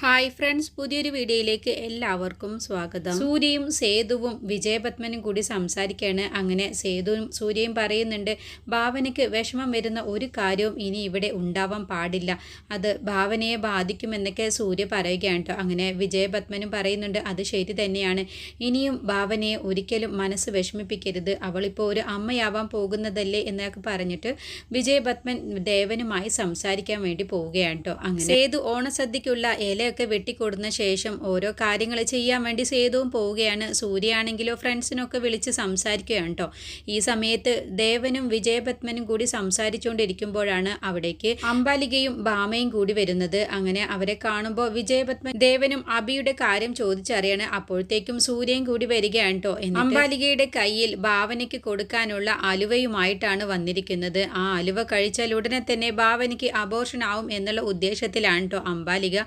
Hi friends പുതിയൊരു വീഡിയോയിലേക്ക് എല്ലാവർക്കും സ്വാഗതം. സൂര്യയും സേതുവും വിജയപത്മനും കൂടി സംസാരിക്കുകയാണ് അങ്ങനെ സേതുവും സൂര്യയും പറയുന്നുണ്ട് ഭാവനയ്ക്ക് വിഷമം വരുന്ന ഒരു കാര്യവും ഇനി ഇവിടെ ഉണ്ടാവാൻ പാടില്ല. അത് ഭാവനയെ ബാധിക്കുമെന്നൊക്കെ സൂര്യ പറയുകയാണ് അങ്ങനെ വിജയപത്മനും പറയുന്നുണ്ട് അത് ശരി തന്നെയാണ്. ഇനിയും ഭാവനയെ ഒരിക്കലും മനസ്സ് വിഷമിപ്പിക്കരുത്. അവളിപ്പോൾ ഒരു അമ്മയാവാൻ പോകുന്നതല്ലേ എന്നൊക്കെ പറഞ്ഞിട്ട് വിജയപത്മൻ ദേവനുമായി സംസാരിക്കാൻ വേണ്ടി പോവുകയാണ് കേട്ടോ അങ്ങനെ സേതു ഓണസദ്യക്കുള്ള ഇലയൊക്കെ വെട്ടിക്കൊടുന്ന ശേഷം ഓരോ കാര്യങ്ങൾ ചെയ്യാൻ വേണ്ടി സേതുവും പോവുകയാണ്. സൂര്യയാണെങ്കിലോ ഫ്രണ്ട്സിനൊക്കെ വിളിച്ച് സംസാരിക്കുകയാണ് കേട്ടോ ഈ സമയത്ത് ദേവനും വിജയപത്മനും കൂടി സംസാരിച്ചുകൊണ്ടിരിക്കുമ്പോഴാണ് അവിടേക്ക് അംബാലികയും ഭാമയും കൂടി വരുന്നത്. അങ്ങനെ അവരെ കാണുമ്പോൾ വിജയപത്മൻ ദേവനും അബിയുടെ കാര്യം ചോദിച്ചറിയാണ്. അപ്പോഴത്തേക്കും സൂര്യയും കൂടി വരികയാണ് കേട്ടോ അംബാലികയുടെ കയ്യിൽ ഭാവനയ്ക്ക് കൊടുക്കാനുള്ള അലുവയുമായിട്ടാണ് വന്നിരിക്കുന്നത്. ആ അലുവ കഴിച്ചാൽ ഉടനെ തന്നെ ഭാവനയ്ക്ക് അബോർഷൻ ആവും എന്നുള്ള ഉദ്ദേശത്തിലാണ് കേട്ടോ അംബാലിക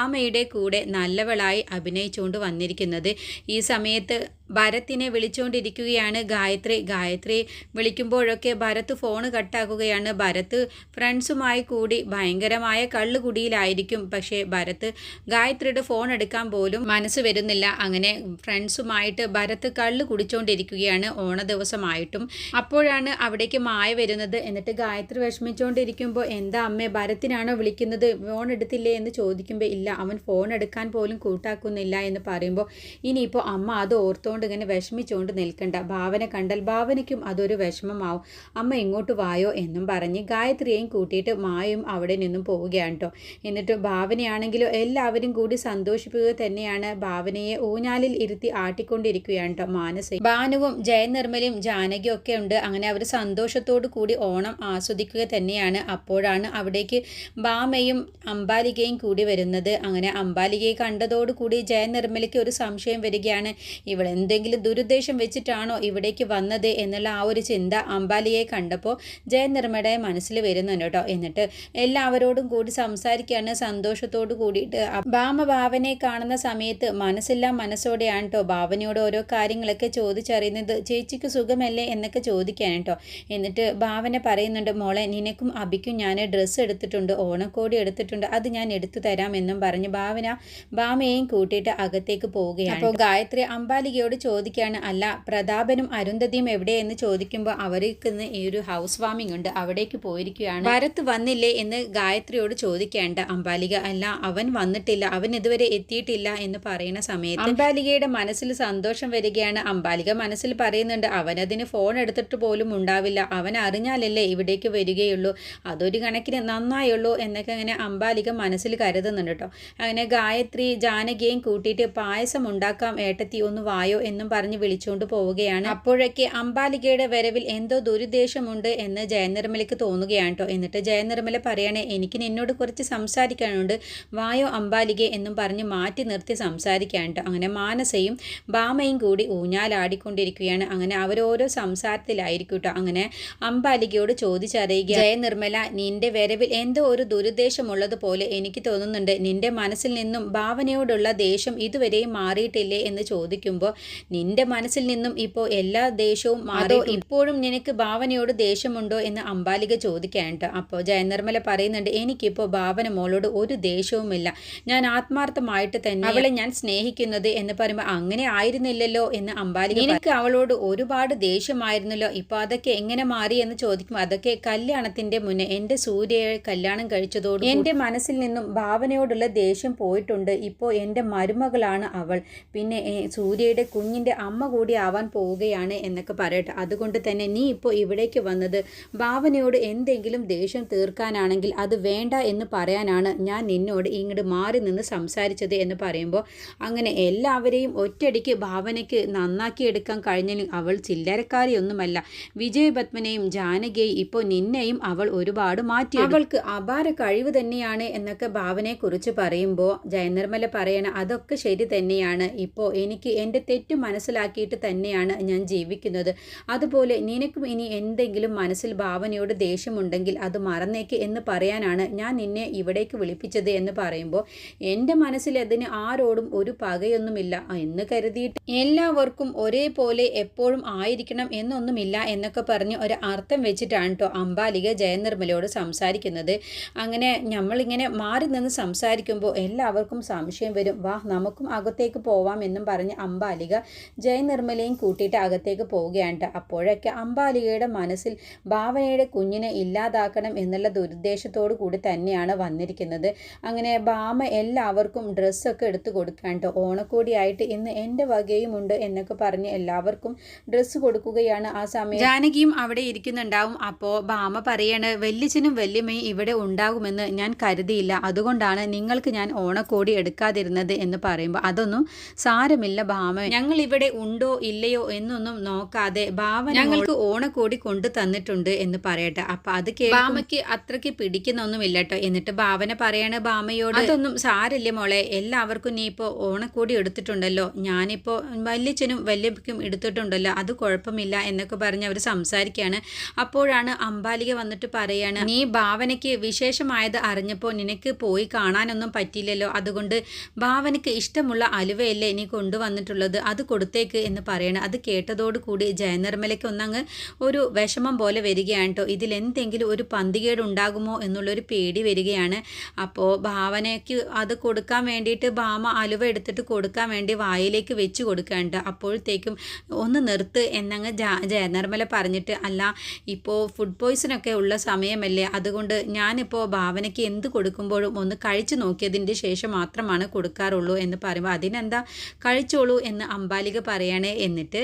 ഭാമയുടെ കൂടെ നല്ലവളായി അഭിനയിച്ചുകൊണ്ട് വന്നിരിക്കുന്നത് ഈ സമയത്ത് ഭരത്തിനെ വിളിച്ചുകൊണ്ടിരിക്കുകയാണ് ഗായത്രി. ഗായത്രി വിളിക്കുമ്പോഴൊക്കെ ഭരത് ഫോൺ കട്ടാക്കുകയാണ്. ഭരത് ഫ്രണ്ട്സുമായി കൂടി ഭയങ്കരമായ കള്ളുകുടിയിലായിരിക്കും. പക്ഷേ ഭരത് ഗായത്രിയുടെ ഫോൺ എടുക്കാൻ പോലും മനസ്സ് വരുന്നില്ല. അങ്ങനെ ഫ്രണ്ട്സുമായിട്ട് ഭരത് കള്ളു കുടിച്ചുകൊണ്ടിരിക്കുകയാണ് ഓണ ദിവസമായിട്ടും. അപ്പോഴാണ് അവിടേക്ക് മായ വരുന്നത്. എന്നിട്ട് ഗായത്രി വിഷമിച്ചുകൊണ്ടിരിക്കുമ്പോൾ എന്താ അമ്മ ഭരത്തിനാണോ വിളിക്കുന്നത്? ഫോൺ എടുത്തില്ലേ? എന്ന് ചോദിക്കുമ്പോൾ ഇല്ല അവൻ ഫോൺ എടുക്കാൻ പോലും കൂട്ടാക്കുന്നില്ല എന്ന് പറയുമ്പോൾ ഇനിയിപ്പോൾ അമ്മ അത് ഓർത്തുകൊണ്ട് ഇങ്ങനെ വിഷമിച്ചുകൊണ്ട് നിൽക്കണ്ട. ഭാവന കണ്ടാൽ ഭാവനയ്ക്കും അതൊരു വിഷമമാവും. അമ്മ ഇങ്ങോട്ട് വായോ എന്നും പറഞ്ഞ് ഗായത്രിയെയും കൂട്ടിയിട്ട് മായും അവിടെ നിന്നും പോവുകയാണ് കേട്ടോ എന്നിട്ട് ഭാവനയാണെങ്കിലും എല്ലാവരും കൂടി സന്തോഷിപ്പിക്കുക തന്നെയാണ് ഭാവനയെ ഊഞ്ഞാലിൽ ഇരുത്തി ആട്ടിക്കൊണ്ടിരിക്കുകയാണ് കേട്ടോ മാനസ. ഭാനുവും ജയനിർമ്മലും ജാനകിയും ഒക്കെ ഉണ്ട്. അങ്ങനെ അവർ സന്തോഷത്തോടു കൂടി ഓണം ആസ്വദിക്കുക തന്നെയാണ് അപ്പോഴാണ് അവിടേക്ക് ഭാമയും അംബാലികയും കൂടി വരുന്നത്. അങ്ങനെ അംബാലികയെ കണ്ടതോടുകൂടി ജയനിർമ്മലയ്ക്ക് ഒരു സംശയം വരികയാണ്. ഇവൾ എന്തെങ്കിലും ദുരുദ്ദേശം വെച്ചിട്ടാണോ ഇവിടേക്ക് വന്നത് എന്നുള്ള ആ ഒരു ചിന്ത അംബാലിയെ കണ്ടപ്പോൾ ജയനിർമ്മയുടെ മനസ്സിൽ വരുന്നുണ്ട് കേട്ടോ. എന്നിട്ട് എല്ലാവരോടും കൂടി സംസാരിക്കുകയാണ്. സന്തോഷത്തോടു കൂടിയിട്ട് ഭാമ ഭാവനയെ കാണുന്ന സമയത്ത് മനസ്സെല്ലാം മനസ്സോടെയാണ് കേട്ടോ ഭാവനയോട് ഓരോ കാര്യങ്ങളൊക്കെ ചോദിച്ചറിയുന്നത്. ചേച്ചിക്ക് സുഖമല്ലേ എന്നൊക്കെ ചോദിക്കാൻ കേട്ടോ. എന്നിട്ട് ഭാവന പറയുന്നുണ്ട് മോളെ നിനക്കും അബിക്കും ഞാൻ ഡ്രസ്സ് എടുത്തിട്ടുണ്ട് ഓണക്കോടി എടുത്തിട്ടുണ്ട് അത് ഞാൻ എടുത്തു തരാമെന്നും പറഞ്ഞ് ഭാവന ഭാമയെയും കൂട്ടിയിട്ട് അകത്തേക്ക് പോവുകയാണ് അപ്പോൾ ഗായത്രി അംബാലികയോട് ചോദിക്കുകയാണ് അല്ല പ്രതാപനും അരുന്ധതിയും എവിടെയെന്ന് ചോദിക്കുമ്പോൾ അവർക്ക് ഈ ഒരു ഹൗസ് വാമിംഗ് ഉണ്ട് അവിടേക്ക് പോയിരിക്കുകയാണ്. ഭരത് വന്നില്ലേ എന്ന് ഗായത്രിയോട് ചോദിക്കേണ്ട. അംബാലിക അല്ല അവൻ വന്നിട്ടില്ല അവൻ ഇതുവരെ എത്തിയിട്ടില്ല എന്ന് പറയുന്ന സമയത്ത് അംബാലികയുടെ മനസ്സിൽ സന്തോഷം വരികയാണ്. അംബാലിക മനസ്സിൽ പറയുന്നുണ്ട് അവനതിന് ഫോൺ എടുത്തിട്ട് പോലും ഉണ്ടാവില്ല. അവൻ അറിഞ്ഞാലല്ലേ ഇവിടേക്ക് വരികയുള്ളൂ. അതൊരു കണക്കിന് നന്നായുള്ളൂ എന്നൊക്കെ അങ്ങനെ അംബാലിക മനസ്സിൽ കരുതുന്നുണ്ട് കേട്ടോ അങ്ങനെ ഗായത്രി ജാനകിയെയും കൂട്ടിയിട്ട് പായസം ഉണ്ടാക്കാം ഏട്ടത്തി ഒന്ന് വായോ എന്നും പറഞ്ഞ് വിളിച്ചുകൊണ്ട് പോവുകയാണ്. അപ്പോഴൊക്കെ അംബാലികയുടെ വരവിൽ എന്തോ ദുരുദ്ദേശമുണ്ട് എന്ന് ജയനിർമ്മലയ്ക്ക് തോന്നുകയാണ് എന്നിട്ട് ജയനിർമ്മല പറയണേ എനിക്ക് നിന്നോട് കുറച്ച് സംസാരിക്കാനുണ്ട്. വായോ അംബാലിക എന്നും പറഞ്ഞ് മാറ്റി നിർത്തി സംസാരിക്കാൻ അങ്ങനെ മാനസയും ബാമയും കൂടി ഊഞ്ഞാലാടിക്കൊണ്ടിരിക്കുകയാണ്. അങ്ങനെ അവരോരോ സംസാരത്തിലായിരിക്കും കേട്ടോ അങ്ങനെ അംബാലികയോട് ചോദിച്ചറിയുക ജയനിർമ്മല നിന്റെ വരവിൽ എന്തോ ഒരു ദുരുദ്ദേശമുള്ളത് പോലെ എനിക്ക് തോന്നുന്നുണ്ട്. നിന്റെ മനസ്സിൽ നിന്നും ഭാവനയോടുള്ള ദേഷ്യം ഇതുവരെയും മാറിയിട്ടില്ലേ? എന്ന് ചോദിക്കുമ്പോൾ നിന്റെ മനസ്സിൽ നിന്നും ഇപ്പോൾ എല്ലാ ദേഷ്യവും മാറി ഇപ്പോഴും നിനക്ക് ഭാവനയോട് ദേഷ്യമുണ്ടോ എന്ന് അംബാലിക ചോദിക്കാനുണ്ട്. അപ്പോൾ ജയനിർമ്മല പറയുന്നുണ്ട് എനിക്കിപ്പോൾ ഭാവന മോളോട് ഒരു ദേഷ്യവുമില്ല. ഞാൻ ആത്മാർത്ഥമായിട്ട് തന്നെ അവളെ ഞാൻ സ്നേഹിക്കുന്നത് എന്ന് പറയുമ്പോൾ അങ്ങനെ ആയിരുന്നില്ലല്ലോ എന്ന് അംബാലിക എനിക്ക് അവളോട് ഒരുപാട് ദേഷ്യമായിരുന്നല്ലോ. ഇപ്പോൾ അതൊക്കെ എങ്ങനെ മാറി എന്ന് ചോദിക്കുമ്പോൾ അതൊക്കെ കല്യാണത്തിന്റെ മുന്നേ എന്റെ സൂര്യയെ കല്യാണം കഴിച്ചതോട് എന്റെ മനസ്സിൽ നിന്നും ഭാവനയോടുള്ള ദേഷ്യം പോയിട്ടുണ്ട്. ഇപ്പോൾ എന്റെ മരുമകളാണ് അവൾ. പിന്നെ സൂര്യയുടെ കുഞ്ഞിന്റെ അമ്മ കൂടി ആവാൻ പോവുകയാണ് എന്നൊക്കെ പറയട്ടെ. അതുകൊണ്ട് തന്നെ നീ ഇപ്പോൾ ഇവിടേക്ക് വന്നത് ഭാവനയോട് എന്തെങ്കിലും ദേഷ്യം തീർക്കാനാണെങ്കിൽ അത് വേണ്ട എന്ന് പറയാനാണ് ഞാൻ നിന്നോട് ഇങ്ങോട്ട് മാറി നിന്ന് സംസാരിച്ചത് എന്ന് പറയുമ്പോൾ അങ്ങനെ എല്ലാവരെയും ഒറ്റയടിക്ക് ഭാവനയ്ക്ക് നന്നാക്കിയെടുക്കാൻ കഴിഞ്ഞാലും അവൾ ചില്ലരക്കാരിയൊന്നുമല്ല. വിജയപത്മനെയും ജാനകിയെയും ഇപ്പോൾ നിന്നെയും അവൾ ഒരുപാട് മാറ്റി അവൾക്ക് അപാര കഴിവ് തന്നെയാണ് എന്നൊക്കെ ഭാവനയെക്കുറിച്ച് പറയുമ്പോൾ ജയനിർമ്മല പറയണ അതൊക്കെ ശരി തന്നെയാണ്. ഇപ്പോൾ എനിക്ക് എന്റെ തെറ്റ് തെറ്റ് മനസ്സിലാക്കിയിട്ട് തന്നെയാണ് ഞാൻ ജീവിക്കുന്നത്. അതുപോലെ നിനക്കും ഇനി എന്തെങ്കിലും മനസ്സിൽ ഭാവനയോട് ദേഷ്യമുണ്ടെങ്കിൽ അത് മറന്നേക്ക് എന്ന് പറയാനാണ് ഞാൻ നിന്നെ ഇവിടേക്ക് വിളിപ്പിച്ചത് എന്ന് പറയുമ്പോൾ എന്റെ മനസ്സിൽ അതിന് ആരോടും ഒരു പകയൊന്നുമില്ല എന്ന് കരുതിയിട്ട് എല്ലാവർക്കും ഒരേപോലെ എപ്പോഴും ആയിരിക്കണം എന്നൊന്നുമില്ല എന്നൊക്കെ പറഞ്ഞ് ഒരു അർത്ഥം വെച്ചിട്ടാണ് കേട്ടോ അംബാലിക ജയനിർമ്മലയോട് സംസാരിക്കുന്നത്. അങ്ങനെ നമ്മളിങ്ങനെ മാറി നിന്ന് സംസാരിക്കുമ്പോൾ എല്ലാവർക്കും സംശയം വരും. വാ നമുക്കും അകത്തേക്ക് പോവാം എന്നും പറഞ്ഞ് അംബാലിക ജയനിർമ്മലയും കൂട്ടിയിട്ട് അകത്തേക്ക് പോവുകയാണ്. അപ്പോഴൊക്കെ അമ്പാലികയുടെ മനസ്സിൽ ഭാവനയുടെ കുഞ്ഞിനെ ഇല്ലാതാക്കണം എന്നുള്ള ദുരുദ്ദേശത്തോടു കൂടി തന്നെയാണ് വന്നിരിക്കുന്നത്. അങ്ങനെ ഭാമ എല്ലാവർക്കും ഡ്രസ്സൊക്കെ എടുത്ത് കൊടുക്കാണ്ട് ഓണക്കോടിയായിട്ട് ഇന്ന് എന്റെ വകയുമുണ്ട് എന്നൊക്കെ പറഞ്ഞ് എല്ലാവർക്കും ഡ്രസ്സ് കൊടുക്കുകയാണ് ആ സമയം. ജാനകിയും അവിടെ ഇരിക്കുന്നുണ്ടാവും. അപ്പോൾ ഭാമ പറയാണ് വല്യച്ഛനും വല്യമ്മയും ഇവിടെ ഉണ്ടാകുമെന്ന് ഞാൻ കരുതിയില്ല. അതുകൊണ്ടാണ് നിങ്ങൾക്ക് ഞാൻ ഓണക്കോടി എടുക്കാതിരുന്നത് എന്ന് പറയുമ്പോൾ അതൊന്നും സാരമില്ല ഭാമ. ഞങ്ങൾ ഇവിടെ ഉണ്ടോ ഇല്ലയോ എന്നൊന്നും നോക്കാതെ ഭാവ ഞങ്ങൾക്ക് ഓണക്കോടി കൊണ്ടു തന്നിട്ടുണ്ട് എന്ന് പറയട്ടെ. അപ്പൊ അത് ഭാമയ്ക്ക് അത്രയ്ക്ക് പിടിക്കുന്നൊന്നും ഇല്ലട്ടോ എന്നിട്ട് ഭാവന പറയാണ് ഭാമയോട് അതൊന്നും സാരില്ല മോളെ. എല്ലാവർക്കും നീ ഇപ്പോ ഓണക്കോടി എടുത്തിട്ടുണ്ടല്ലോ. ഞാനിപ്പോൾ വല്യച്ഛനും വല്യക്കും എടുത്തിട്ടുണ്ടല്ലോ. അത് കുഴപ്പമില്ല എന്നൊക്കെ പറഞ്ഞ് അവർ സംസാരിക്കുകയാണ് അപ്പോഴാണ് അമ്പാലിക വന്നിട്ട് പറയാണ് നീ ഭാവനയ്ക്ക് വിശേഷമായത് അറിഞ്ഞപ്പോൾ നിനക്ക് പോയി കാണാനൊന്നും പറ്റിയില്ലല്ലോ. അതുകൊണ്ട് ഭാവനയ്ക്ക് ഇഷ്ടമുള്ള അലുവയല്ലേ നീ കൊണ്ടുവന്നിട്ടുള്ളത്? അത് കൊടുത്തേക്ക് എന്ന് പറയണം അത് കേട്ടതോടുകൂടി ജയനിർമ്മലയ്ക്ക് ഒന്നങ്ങ് ഒരു വിഷമം പോലെ വരികയാണ് കേട്ടോ ഇതിലെന്തെങ്കിലും ഒരു പന്തികേട് ഉണ്ടാകുമോ എന്നുള്ളൊരു പേടി വരികയാണ്. അപ്പോൾ ഭാവനയ്ക്ക് അത് കൊടുക്കാൻ വേണ്ടിയിട്ട് ഭാമ അലുവ എടുത്തിട്ട് കൊടുക്കാൻ വേണ്ടി വായിലേക്ക് വെച്ച് കൊടുക്കാണ്ട് അപ്പോഴത്തേക്കും ഒന്ന് നിർത്ത് എന്നങ്ങ് ജയനിർമ്മല പറഞ്ഞിട്ട് അല്ല ഇപ്പോൾ ഫുഡ് പോയ്സനൊക്കെ ഉള്ള സമയമല്ലേ. അതുകൊണ്ട് ഞാനിപ്പോൾ ഭാവനയ്ക്ക് എന്ത് കൊടുക്കുമ്പോഴും ഒന്ന് കഴിച്ചു നോക്കിയതിന്റെ ശേഷം മാത്രമാണ് കൊടുക്കാറുള്ളൂ എന്ന് പറയുമ്പോൾ അതിനെന്താ? കഴിച്ചോളൂ എന്ന് അംബാലിക പറയണേ എന്നിട്ട്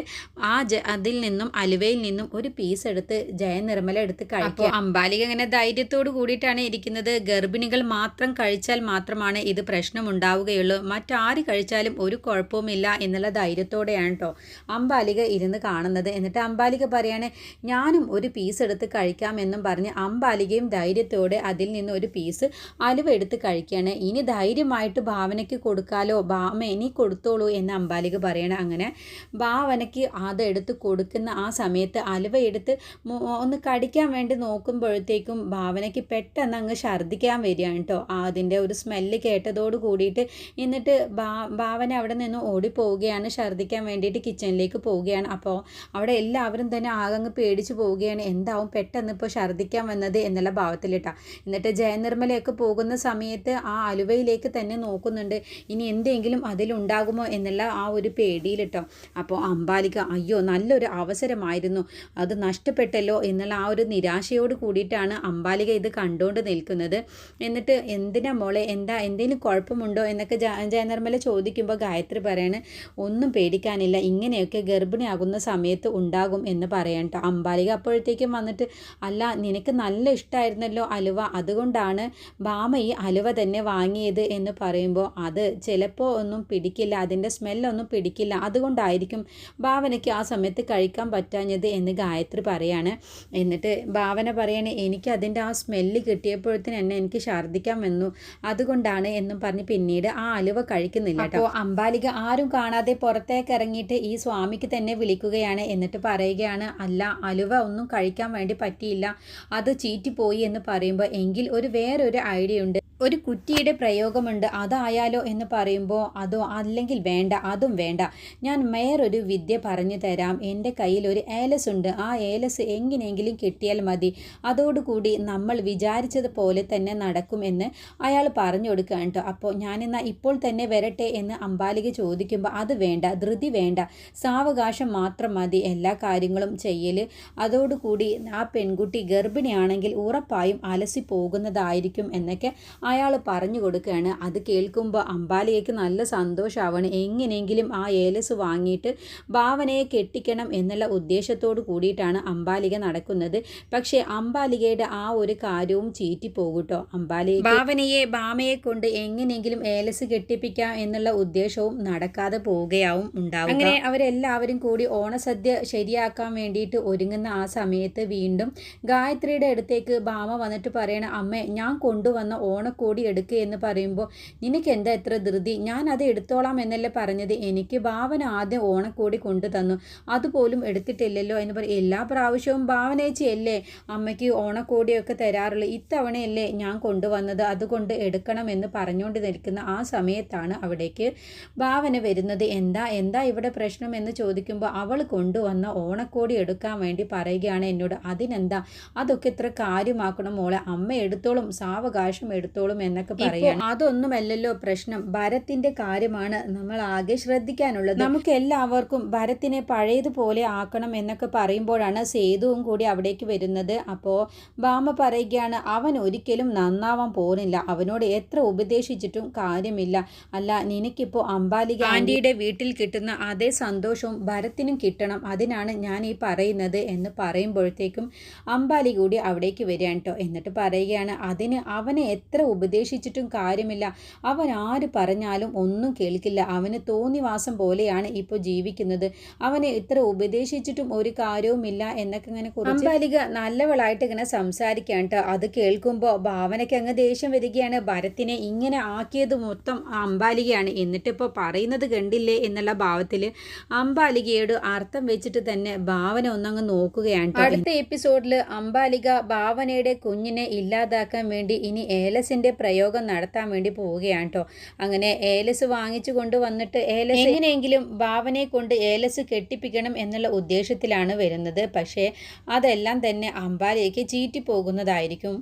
ആ ജ അതിൽ നിന്നും അലുവയിൽ നിന്നും ഒരു പീസ് എടുത്ത് ജയനിർമ്മല എടുത്ത് കഴിക്കും അംബാലിക ഇങ്ങനെ ധൈര്യത്തോട് കൂടിയിട്ടാണ് ഇരിക്കുന്നത്. ഗർഭിണികൾ മാത്രം കഴിച്ചാൽ മാത്രമാണ് ഇത് പ്രശ്നം ഉണ്ടാവുകയുള്ളൂ മറ്റാര് കഴിച്ചാലും ഒരു കുഴപ്പവുമില്ല എന്നുള്ള ധൈര്യത്തോടെയാണ് കേട്ടോ അംബാലിക ഇരുന്ന് കാണുന്നത്. എന്നിട്ട് അംബാലിക പറയാണ് ഞാനും ഒരു പീസ് എടുത്ത് കഴിക്കാമെന്നും പറഞ്ഞ് അംബാലികയും ധൈര്യത്തോടെ അതിൽ നിന്ന് ഒരു പീസ് അലുവ എടുത്ത് കഴിക്കുകയാണ്. ഇനി ധൈര്യമായിട്ട് ഭാവനയ്ക്ക് കൊടുക്കാലോ ഭാമ ഇനി കൊടുത്തോളൂ എന്ന് അംബാലിക പറയണം. അങ്ങനെ ഭാവനയ്ക്ക് അത് എടുത്ത് കൊടുക്കുന്ന ആ സമയത്ത് അലുവ എടുത്ത് ഒന്ന് കടിക്കാൻ വേണ്ടി നോക്കുമ്പോഴത്തേക്കും ഭാവനയ്ക്ക് പെട്ടെന്ന് അങ്ങ് ഛർദ്ദിക്കാൻ വരികയാണ് കേട്ടോ അതിന്റെ ഒരു സ്മെല്ല് കേട്ടതോട് കൂടിയിട്ട് എന്നിട്ട് ഭാവന അവിടെ നിന്ന് ഓടിപ്പോവുകയാണ് ഛർദ്ദിക്കാൻ വേണ്ടിയിട്ട് കിച്ചണിലേക്ക് പോവുകയാണ്. അപ്പോൾ അവിടെ എല്ലാവരും തന്നെ ആകങ്ങ് പേടിച്ച് പോവുകയാണ്. എന്താവും പെട്ടെന്ന് ഇപ്പോൾ ഛർദ്ദിക്കാൻ വന്നത് എന്നുള്ള ഭാവത്തിലിട്ടാ. എന്നിട്ട് ജയനിർമ്മലയൊക്കെ പോകുന്ന സമയത്ത് ആ അലുവയിലേക്ക് തന്നെ നോക്കുന്നുണ്ട്. ഇനി എന്തെങ്കിലും അതിലുണ്ടാകുമോ എന്നുള്ള ആ ഒരു പേടിയിലിട്ടോ അപ്പോൾ അമ്പാലിക അയ്യോ നല്ലൊരു അവസരമായിരുന്നു. അത് നഷ്ടപ്പെട്ടല്ലോ എന്നുള്ള ആ ഒരു നിരാശയോട് കൂടിയിട്ടാണ് അമ്പാലിക ഇത് കണ്ടുകൊണ്ട് നിൽക്കുന്നത്. എന്നിട്ട് എന്തിനാ മോളെ എന്താ എന്തെങ്കിലും കുഴപ്പമുണ്ടോ എന്നൊക്കെ ജയനിർമ്മല ചോദിക്കുമ്പോൾ ഗായത്രി പറയാണ് ഒന്നും പേടിക്കാനില്ല. ഇങ്ങനെയൊക്കെ ഗർഭിണിയാകുന്ന സമയത്ത് ഉണ്ടാകും എന്ന് പറയണ്ട അമ്പാലിക അപ്പോഴത്തേക്കും വന്നിട്ട് അല്ല നിനക്ക് നല്ല ഇഷ്ടമായിരുന്നല്ലോ അലുവ. അതുകൊണ്ടാണ് ഭാമ ഈ അലുവ തന്നെ വാങ്ങിയത് എന്ന് പറയുമ്പോൾ അത് ചിലപ്പോൾ ഒന്നും പിടിക്കില്ല. അതിന്റെ സ്മെല്ലൊന്നും പിടിക്കില്ല. അതുകൊണ്ടായിരിക്കും ഭാവനയ്ക്ക് ആ സമയത്ത് കഴിക്കാൻ പറ്റാഞ്ഞത് എന്ന് ഗായത്രി പറയാണ്. എന്നിട്ട് ഭാവന പറയാണ് എനിക്ക് അതിന്റെ ആ സ്മെല്ല് കിട്ടിയപ്പോഴത്തേന് എന്നെ എനിക്ക് ഛർദ്ദിക്കാൻ വന്നു. അതുകൊണ്ടാണ് എന്നും പറഞ്ഞ് പിന്നീട് ആ അലുവ കഴിക്കുന്നില്ല അപ്പോൾ അമ്പാലിക ആരും കാണാതെ പുറത്തേക്ക് ഇറങ്ങിയിട്ട് ഈ സ്വാമിക്ക് തന്നെ വിളിക്കുകയാണ്. എന്നിട്ട് പറയുകയാണ് അല്ല അലുവ ഒന്നും കഴിക്കാൻ വേണ്ടി പറ്റിയില്ല. അത് ചീറ്റിപ്പോയി എന്ന് പറയുമ്പോൾ എങ്കിൽ ഒരു വേറൊരു ഐഡിയ ഉണ്ട്. ഒരു കുറ്റിയുടെ പ്രയോഗമുണ്ട് അതായാലോ എന്ന് പറയുമ്പോൾ അതോ അല്ലെങ്കിൽ വേണ്ട അതും വേണ്ട. ഞാൻ മേറൊരു വിദ്യ പറഞ്ഞു തരാം. എന്റെ കയ്യിൽ ഒരു ഏലസ് ഉണ്ട്. ആ ഏലസ് എങ്ങനെയെങ്കിലും കിട്ടിയാൽ മതി. അതോടുകൂടി നമ്മൾ വിചാരിച്ചതുപോലെ തന്നെ നടക്കും എന്ന് അയാൾ പറഞ്ഞു കൊടുക്കുക കേട്ടോ. അപ്പോൾ ഞാനെന്നാൽ ഇപ്പോൾ തന്നെ വരട്ടെ എന്ന് അമ്പാലിക ചോദിക്കുമ്പോൾ അത് വേണ്ട ധൃതി വേണ്ട. സാവകാശം മാത്രം മതി എല്ലാ കാര്യങ്ങളും ചെയ്യൽ അതോടുകൂടി ആ പെൺകുട്ടി ഗർഭിണിയാണെങ്കിൽ ഉറപ്പായും അലസി പോകുന്നതായിരിക്കും എന്നൊക്കെ അയാൾ പറഞ്ഞു കൊടുക്കുകയാണ് അത് കേൾക്കുമ്പോൾ അമ്പാലികയ്ക്ക് നല്ല സന്തോഷമാവണം എങ്ങനെയെങ്കിലും ആ ഏലസ് വാങ്ങിയിട്ട് ഭാവനയെ കെട്ടിക്കണം എന്നുള്ള ഉദ്ദേശത്തോട് കൂടിയിട്ടാണ് അമ്പാലിക നടക്കുന്നത്. പക്ഷേ അമ്പാലികയുടെ ആ ഒരു കാര്യവും ചീറ്റിപ്പോകൂട്ടോ. അമ്പാലിക ഭാവനയെ ഭാമയെ കൊണ്ട് എങ്ങനെയെങ്കിലും ഏലസ് കെട്ടിപ്പിക്കാം എന്നുള്ള ഉദ്ദേശവും നടക്കാതെ പോവുകയാവും ഉണ്ടാവും അങ്ങനെ അവരെല്ലാവരും കൂടി ഓണസദ്യ ശരിയാക്കാൻ വേണ്ടിയിട്ട് ഒരുങ്ങുന്ന ആ സമയത്ത് വീണ്ടും ഗായത്രിയുടെ അടുത്തേക്ക് ഭാമ വന്നിട്ട് പറയണ അമ്മേ ഞാൻ കൊണ്ടുവന്ന ഓണ ഓണക്കോടി എടുക്കുക എന്ന് പറയുമ്പോൾ നിനക്ക് എന്താ എത്ര ധൃതി? ഞാൻ അത് എടുത്തോളാം എന്നല്ലേ പറഞ്ഞത്? എനിക്ക് ഭാവന ആദ്യം ഓണക്കോടി കൊണ്ടു തന്നു. അതുപോലും എടുത്തിട്ടില്ലല്ലോ എന്ന് പറയും എല്ലാ പ്രാവശ്യവും ഭാവനേച്ചിയല്ലേ അമ്മയ്ക്ക് ഓണക്കോടിയൊക്കെ തരാറുള്ളൂ. ഇത്തവണയല്ലേ ഞാൻ കൊണ്ടുവന്നത്? അതുകൊണ്ട് എടുക്കണം എന്ന് പറഞ്ഞുകൊണ്ട് നിൽക്കുന്ന ആ സമയത്താണ് അവിടേക്ക് ഭാവന വരുന്നത്. എന്താ? എന്താ ഇവിടെ പ്രശ്നം എന്ന് ചോദിക്കുമ്പോൾ അവൾ കൊണ്ടുവന്ന ഓണക്കോടി എടുക്കാൻ വേണ്ടി പറയുകയാണ് എന്നോട്. അതിനെന്താ? അതൊക്കെ ഇത്ര കാര്യമാക്കണം മോളെ. അമ്മ എടുത്തോളും സാവകാശം എടുത്തോളും. എന്നൊക്കെ പറയാം അതൊന്നുമല്ലല്ലോ പ്രശ്നം. ഭരത്തിന്റെ കാര്യമാണ് നമ്മൾ ആകെ ശ്രദ്ധിക്കാനുള്ളത്. നമുക്ക് എല്ലാവർക്കും ഭരത്തിനെ പഴയതുപോലെ ആക്കണം എന്നൊക്കെ പറയുമ്പോഴാണ് സേതുവും കൂടി അവിടേക്ക് വരുന്നത്. അപ്പോൾ ബാമ പറയുകയാണ് അവൻ ഒരിക്കലും നന്നാവാൻ പോകുന്നില്ല അവനോട് എത്ര ഉപദേശിച്ചിട്ടും കാര്യമില്ല. അല്ല നിനക്കിപ്പോൾ അംബാലിക ആന്റിയുടെ വീട്ടിൽ കിട്ടുന്ന അതേ സന്തോഷവും ഭരത്തിനും കിട്ടണം. അതിനാണ് ഞാൻ ഈ പറയുന്നത് എന്ന് പറയുമ്പോഴത്തേക്കും അംബാലി കൂടി അവിടേക്ക് വരികയാണ് കേട്ടോ എന്നിട്ട് പറയുകയാണ് അതിന് അവനെ എത്ര ഉപദേശിച്ചിട്ടും കാര്യമില്ല. അവൻ ആര് പറഞ്ഞാലും ഒന്നും കേൾക്കില്ല. അവന് തോന്നിവാസം പോലെയാണ് ഇപ്പോൾ ജീവിക്കുന്നത്. അവനെ ഇത്ര ഉപദേശിച്ചിട്ടും ഒരു കാര്യവുമില്ല എന്നൊക്കെ ഇങ്ങനെ അംബാലിക നല്ലവളായിട്ട് ഇങ്ങനെ സംസാരിക്കാൻ കേട്ടോ. അത് കേൾക്കുമ്പോൾ ഭാവനയ്ക്ക് അങ്ങ് ദേഷ്യം വരികയാണ്. ഭരത്തിനെ ഇങ്ങനെ ആക്കിയത് മൊത്തം അമ്പാലികയാണ് എന്നിട്ടിപ്പോൾ പറയുന്നത് കണ്ടില്ലേ എന്നുള്ള ഭാവത്തിൽ അമ്പാലികയോട് അർത്ഥം വെച്ചിട്ട് തന്നെ ഭാവന ഒന്നങ്ങ് നോക്കുകയാണ് അടുത്ത എപ്പിസോഡിൽ അംബാലിക ഭാവനയുടെ കുഞ്ഞിനെ ഇല്ലാതാക്കാൻ വേണ്ടി ഇനി ഏലസിന്റെ പ്രയോഗം നടത്താൻ വേണ്ടി പോവുകയാണ് കേട്ടോ അങ്ങനെ ഏലസ് വാങ്ങിച്ചു കൊണ്ടുവന്നിട്ട് ഏലസ് എങ്ങനെയെങ്കിലും ഭാവനയെ കൊണ്ട് ഏലസ് കെട്ടിപ്പിക്കണം എന്നുള്ള ഉദ്ദേശത്തിലാണ് വരുന്നത്. പക്ഷേ അതെല്ലാം തന്നെ അംബാലികയ്ക്ക് ചീറ്റി പോകുന്നതായിരിക്കും